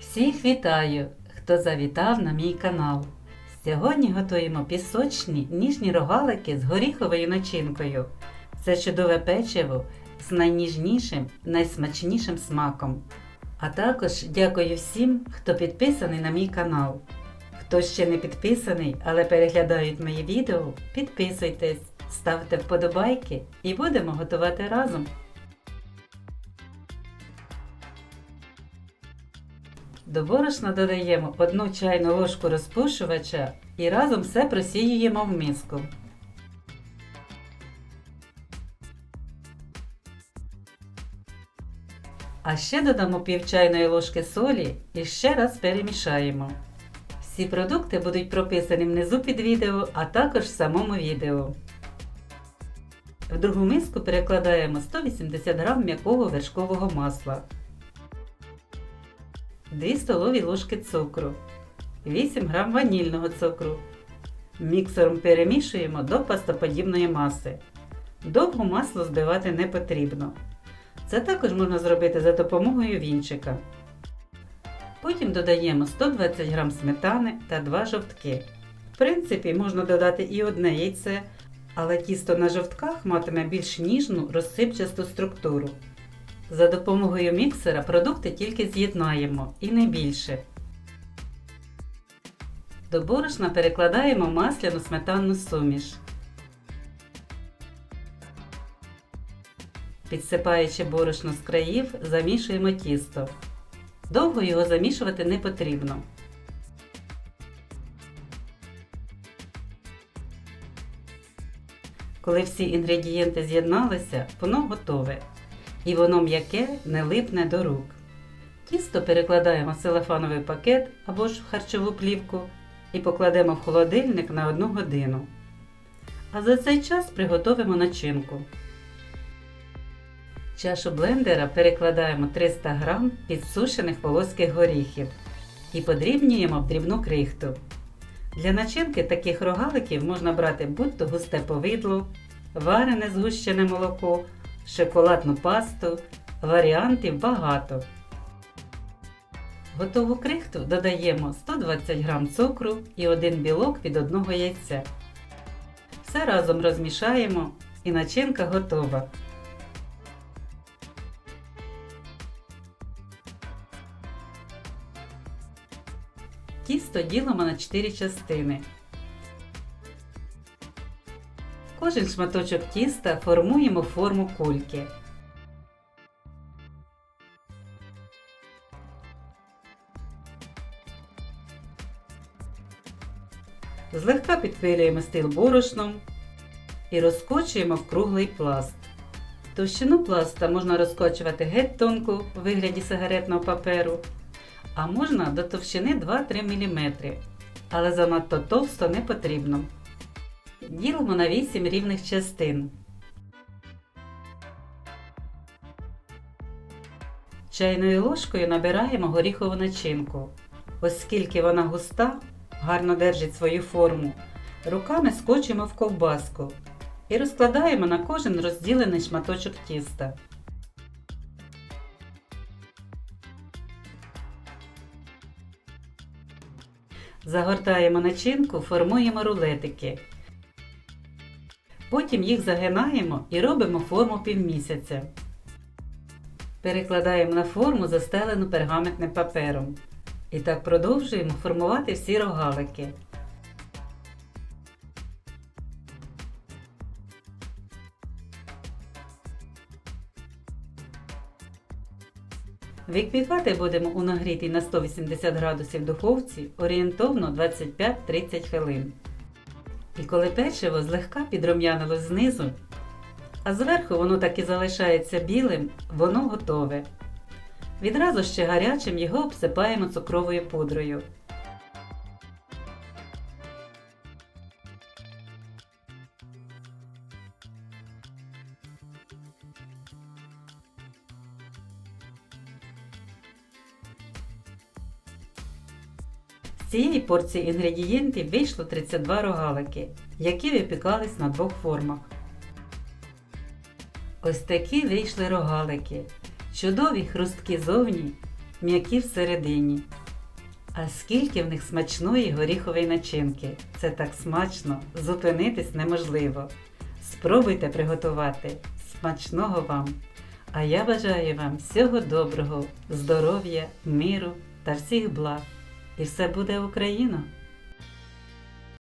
Всіх вітаю, хто завітав на мій канал. Сьогодні готуємо пісочні ніжні рогалики з горіховою начинкою. Це чудове печиво з найніжнішим, найсмачнішим смаком. А також дякую всім, хто підписаний на мій канал. Хто ще не підписаний, але переглядають мої відео, підписуйтесь, ставте вподобайки і будемо готувати разом. До борошна додаємо 1 чайну ложку розпушувача і разом все просіюємо в миску. А ще додамо пів чайної ложки солі і ще раз перемішаємо. Всі продукти будуть прописані внизу під відео, а також в самому відео. В другу миску перекладаємо 180 г м'якого вершкового масла. 2 столові ложки цукру, 8 г ванільного цукру. Міксером перемішуємо до пастоподібної маси. Довго масло збивати не потрібно. Це також можна зробити за допомогою вінчика. Потім додаємо 120 г сметани та 2 жовтки. В принципі, можна додати і одне яйце, але тісто на жовтках матиме більш ніжну розсипчасту структуру. За допомогою міксера продукти тільки з'єднаємо і не більше. До борошна перекладаємо масляну сметанну суміш. Підсипаючи борошно з країв, замішуємо тісто. Довго його замішувати не потрібно. Коли всі інгредієнти з'єдналися, воно готове. І воно м'яке не липне до рук. Тісто перекладаємо в целофановий пакет або ж в харчову плівку і покладемо в холодильник на 1 годину. А за цей час приготовимо начинку. Чашу блендера перекладаємо 300 г підсушених волоських горіхів і подрібнюємо в дрібну крихту. Для начинки таких рогаликів можна брати будь-то густе повидло, варене згущене молоко, шоколадну пасту, варіантів багато. Готову крихту додаємо 120 г цукру і один білок від одного яйця. Все разом розмішаємо і начинка готова. Тісто ділимо на 4 частини. Кожен шматочок тіста формуємо форму кульки. Злегка підпилюємо стил борошном і розкочуємо в круглий пласт. Товщину пласта можна розкочувати геть тонко у вигляді сигаретного паперу, а можна до товщини 2-3 мм, але занадто товсто не потрібно. Ділимо на 8 рівних частин. Чайною ложкою набираємо горіхову начинку. Оскільки вона густа, гарно держить свою форму, руками скочимо в ковбаску і розкладаємо на кожен розділений шматочок тіста. Загортаємо начинку, формуємо рулетики. Потім їх загинаємо і робимо форму півмісяця. Перекладаємо на форму, застелену пергаментним папером. І так продовжуємо формувати всі рогалики. Випікати будемо у нагрітій на 180 градусів духовці орієнтовно 25-30 хвилин. І коли печиво злегка підрум'янило знизу, а зверху воно так і залишається білим, воно готове. Відразу ще гарячим його обсипаємо цукровою пудрою. Цієї порції інгредієнтів вийшло 32 рогалики, які випікались на двох формах. Ось такі вийшли рогалики. Чудові хрусткі зовні, м'які всередині. А скільки в них смачної горіхової начинки. Це так смачно, зупинитись неможливо. Спробуйте приготувати. Смачного вам! А я бажаю вам всього доброго, здоров'я, миру та всіх благ. І все буде Україна!